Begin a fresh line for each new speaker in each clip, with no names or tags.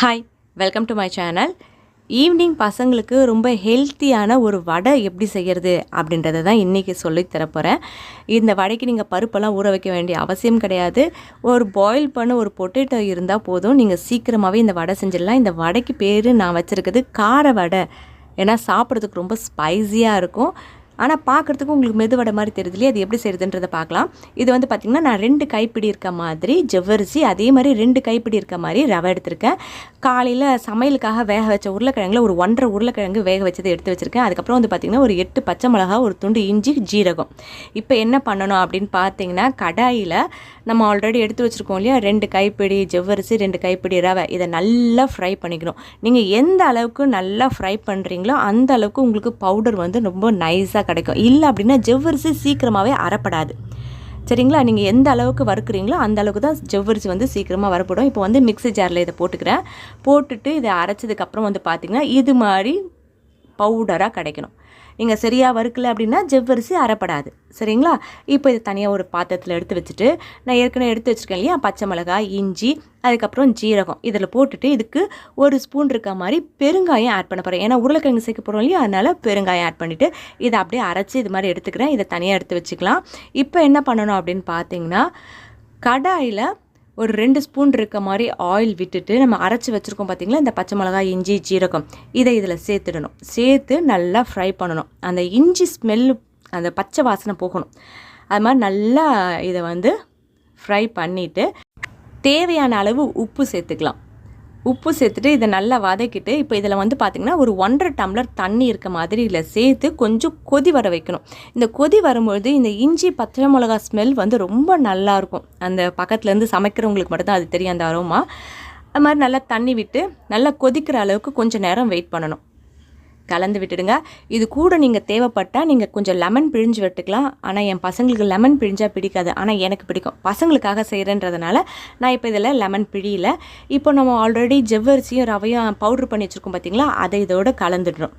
Hi welcome to my channel evening பசங்களுக்கு ரொம்ப ஹெல்த்தியான ஒரு வடை எப்படி செய்கிறது அப்படின்றத தான் இன்றைக்கி சொல்லித் தரப்போகிறேன் இந்த வடைக்கு நீங்கள் பருப்பெல்லாம் ஊற வைக்க வேண்டிய அவசியம் கிடையாது. ஒரு பாயில் பண்ண ஒரு பொட்டேட்டோ இருந்தால் போதும். நீங்கள் சீக்கிரமாகவே இந்த வடை செஞ்சிடலாம். இந்த வடைக்கு பேர் நான் வச்சுருக்கிறது கார வடை. ஏன்னா சாப்பிட்றதுக்கு ரொம்ப ஸ்பைஸியாக இருக்கும். ஆனால் பார்க்குறதுக்கு உங்களுக்கு மெதுவடை மாதிரி தெரியுது இல்லையா அது எப்படி செய்யுதுன்றதை பார்க்கலாம் இது வந்து பார்த்திங்கன்னா நான் ரெண்டு கைப்பிடி இருக்க மாதிரி ஜவ்வரிசி அதே மாதிரி ரெண்டு கைப்பிடி இருக்க மாதிரி ரவை எடுத்திருக்கேன். காலையில் சமையலுக்காக வேக வச்ச உருளைக்கிழங்குல ஒரு ஒன்றரை உருளைக்கிழங்கு வேக வச்சதை எடுத்து வச்சுருக்கேன். அதுக்கப்புறம் வந்து பார்த்திங்கன்னா ஒரு எட்டு பச்சை மிளகா ஒரு துண்டு இஞ்சி ஜீரகம். இப்போ என்ன பண்ணணும் அப்படின்னு பார்த்தீங்கன்னா கடாயில் நம்ம ஆல்ரெடி எடுத்து வச்சுருக்கோம் இல்லையா? ரெண்டு கைப்பிடி ஜவ்வரிசி ரெண்டு கைப்பிடி ரவை. இதை நல்லா ஃப்ரை பண்ணிக்கணும். நீங்கள் எந்த அளவுக்கு நல்லா ஃப்ரை பண்ணுறீங்களோ அந்த அளவுக்கு உங்களுக்கு பவுடர் வந்து ரொம்ப நைஸாக கிடைக்கும். இல்லை அப்படின்னா ஜவ்வரிசி சீக்கிரமாகவே அறப்படாது. சரிங்களா? நீங்கள் எந்த அளவுக்கு வறுக்குறீங்களோ அந்த அளவுக்கு தான் ஜவ்வரிசி வந்து சீக்கிரமாக வரப்படும் இப்போ வந்து மிக்ஸி ஜாரில் இதை போட்டுக்கிறேன். போட்டுட்டு இதை அரைச்சதுக்கப்புறம் வந்து பார்த்திங்கன்னா இது மாதிரி பவுடராக கிடைக்கணும். நீங்கள் சரியாக வறுக்கல அப்படின்னா ஜவ்வரிசி அரைப்படாது. சரிங்களா? இப்போ இது தனியாக ஒரு பாத்திரத்தில் எடுத்து வச்சுட்டு நான் ஏற்கனவே எடுத்து வச்சுருக்கேன் இல்லையா? பச்சை மிளகாய் இஞ்சி அதுக்கப்புறம் ஜீரகம். இதில் போட்டுட்டு இதுக்கு ஒரு ஸ்பூன் இருக்க மாதிரி பெருங்காயம் ஆட் பண்ண போகிறேன் ஏன்னா உருளைக்கிழங்கு சேர்க்க போகிறோம் இல்லையா? அதனால் பெருங்காயம் ஆட் பண்ணிவிட்டு இதை அப்படியே அரைச்சி இது மாதிரி எடுத்துக்கிறேன். இதை தனியாக எடுத்து வச்சுக்கலாம். இப்போ என்ன பண்ணணும் அப்படின்னு பார்த்தீங்கன்னா கடாயில் ஒரு ரெண்டு ஸ்பூன் இருக்க மாதிரி ஆயில் விட்டுட்டு நம்ம அரைச்சி வச்சுருக்கோம் பார்த்திங்களா இந்த பச்சை மிளகாய் இஞ்சி ஜீரகம். இதை இதில் சேர்த்துடணும். சேர்த்து நல்லா ஃப்ரை பண்ணணும். அந்த இஞ்சி ஸ்மெல்லு அந்த பச்சை வாசனை போகணும். அது மாதிரி நல்லா இதை வந்து ஃப்ரை பண்ணிவிட்டு தேவையான அளவு உப்பு சேர்த்துக்கலாம். உப்பு சேர்த்துட்டு இதை நல்லா வதக்கிட்டு இப்போ இதில் வந்து பார்த்திங்கன்னா ஒரு ஒன்றரை டம்ளர் தண்ணி இருக்க மாதிரி இதில் சேர்த்து கொஞ்சம் கொதி வர வைக்கணும். இந்த கொதி வரும்பொழுது இந்த இஞ்சி பச்சை மிளகா ஸ்மெல் வந்து ரொம்ப நல்லாயிருக்கும் அந்த பக்கத்துலேருந்து சமைக்கிறவங்களுக்கு மட்டும்தான் அது தெரியும் அந்த அரோமா அது மாதிரி நல்லா தண்ணி விட்டு நல்லா கொதிக்கிற அளவுக்கு கொஞ்சம் நேரம் வெயிட் பண்ணணும். கலந்து விட்டுடுங்க. இது கூட நீங்கள் தேவைப்பட்டால் நீங்கள் கொஞ்சம் லெமன் பிழிஞ்சு விட்டுக்கலாம். ஆனால் என் பசங்களுக்கு லெமன் பிழிஞ்சால் பிடிக்காது. ஆனால் எனக்கு பிடிக்கும். பசங்களுக்காக செய்கிறேன்றதுனால நான் இப்போ இதில் லெமன் பிழியல. இப்போ நம்ம ஆல்ரெடி ஜவ்வரிசியும் ரவையும் பவுட்ரு பண்ணி வச்சுருக்கோம் பார்த்தீங்களா அதை இதோடு கலந்துடுறோம்.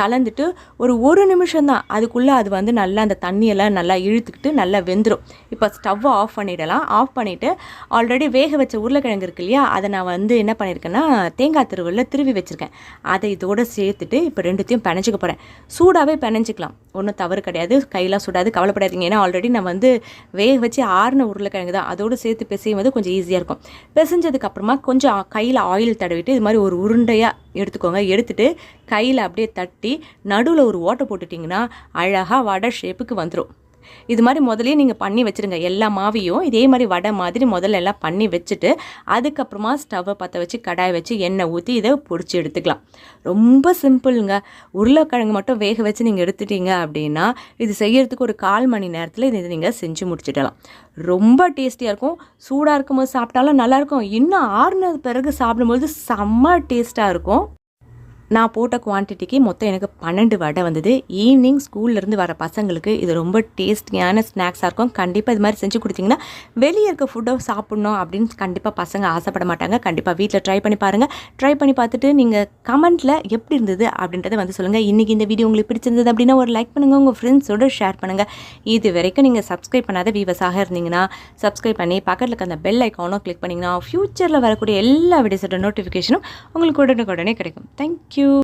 கலந்துட்டு ஒரு ஒரு நிமிஷம் தான் அதுக்குள்ளே அது வந்து நல்லா அந்த தண்ணியெல்லாம் நல்லா இழுத்துக்கிட்டு நல்லா வெந்துடும் இப்போ ஸ்டவ்வை ஆஃப் பண்ணிடலாம். ஆஃப் பண்ணிவிட்டு ஆல்ரெடி வேக வச்ச உருளைக்கிழங்கு இருக்கு இல்லையா? அதை நான் வந்து என்ன பண்ணியிருக்கேன்னா தேங்காய் திருவள்ளில் திருவி வச்சுருக்கேன். அதை இதோடு சேர்த்துட்டு இப்போ ரெண்டுத்தையும் பிணைஞ்சிக்க போகிறேன் சூடாகவே பிணைஞ்சிக்கலாம். ஒன்றும் தவறு கிடையாது. கையெல்லாம் சூடாது. கவலைப்படாதீங்க. ஏன்னா ஆல்ரெடி நான் வந்து வேக வச்சு ஆறின உருளைக்கிழங்கு தான். அதோடு சேர்த்து பிசையும் போது கொஞ்சம் ஈஸியாக இருக்கும். பிசைஞ்சதுக்கப்புறமா கொஞ்சம் கையில் ஆயில் தடவிட்டு இது மாதிரி ஒரு உருண்டையாக எடுத்துக்கோங்க. எடுத்துகிட்டு கையில் அப்படியே தட்டி நடுவில் ஒரு ஓட்டை போட்டுட்டிங்கன்னா அழகாக வடை ஷேப்புக்கு வந்துடும் இது மாதிரி முதலே நீங்கள் பண்ணி வச்சுருங்க. எல்லா மாவையும் இதே மாதிரி வடை மாதிரி முதல்ல எல்லாம் பண்ணி வச்சுட்டு அதுக்கப்புறமா ஸ்டவ்வை பற்ற வச்சு கடாய் வச்சு எண்ணெய் ஊற்றி இதை பொடிச்சு எடுத்துக்கலாம். ரொம்ப சிம்பிளுங்க உருளைக்கிழங்கு மட்டும் வேக வச்சு நீங்கள் எடுத்துட்டீங்க அப்படின்னா இது செய்யறதுக்கு ஒரு கால் மணி நேரத்தில் இதை நீங்கள் செஞ்சு முடிச்சிடலாம். ரொம்ப டேஸ்டியாக இருக்கும். சூடாக இருக்கும்போது சாப்பிட்டாலும் நல்லாயிருக்கும் இன்னும் ஆறுனது பிறகு சாப்பிடும்போது செம்ம டேஸ்ட்டாக இருக்கும். நான் போட்ட குவான்டிட்டிக்கு மொத்தம் எனக்கு பன்னெண்டு வடை வந்தது. ஈவினிங் ஸ்கூல்லேருந்து வர பசங்களுக்கு இது ரொம்ப டேஸ்டியான ஸ்நாக்ஸாக இருக்கும். கண்டிப்பாக இது மாதிரி செஞ்சு கொடுத்தீங்கன்னா வெளியே இருக்க ஃபுட்டை சாப்பிட்ணும் அப்படின்னு கண்டிப்பாக பசங்க ஆசைப்பட மாட்டாங்க. கண்டிப்பாக வீட்டில் ட்ரை பண்ணி பாருங்கள் ட்ரை பண்ணி பார்த்துட்டு நீங்கள் கமெண்ட்டில் எப்படி இருந்தது அப்படின்றத வந்து சொல்லுங்கள் இன்றைக்கி இந்த வீடியோ உங்களுக்கு பிடிச்சிருந்தது அப்படின்னா ஒரு லைக் பண்ணுங்கள் உங்கள் ஃப்ரெண்ட்ஸோட ஷேர் பண்ணுங்கள் இது வரைக்கும் நீங்கள் சப்ஸ்கிரைப் பண்ணாத வீவர்ஸாக இருந்தீங்கன்னா சப்ஸ்கிரைப் பண்ணி பக்கத்தில் இருக்க அந்த பெல் ஐக்கானும் கிளிக் பண்ணிங்கன்னா ஃப்யூச்சரில் வரக்கூடிய எல்லா வீடியோஸோட நோட்டிஃபிகேஷனும் உங்களுக்கு உடனுக்குடனே கிடைக்கும். தேங்க்யூ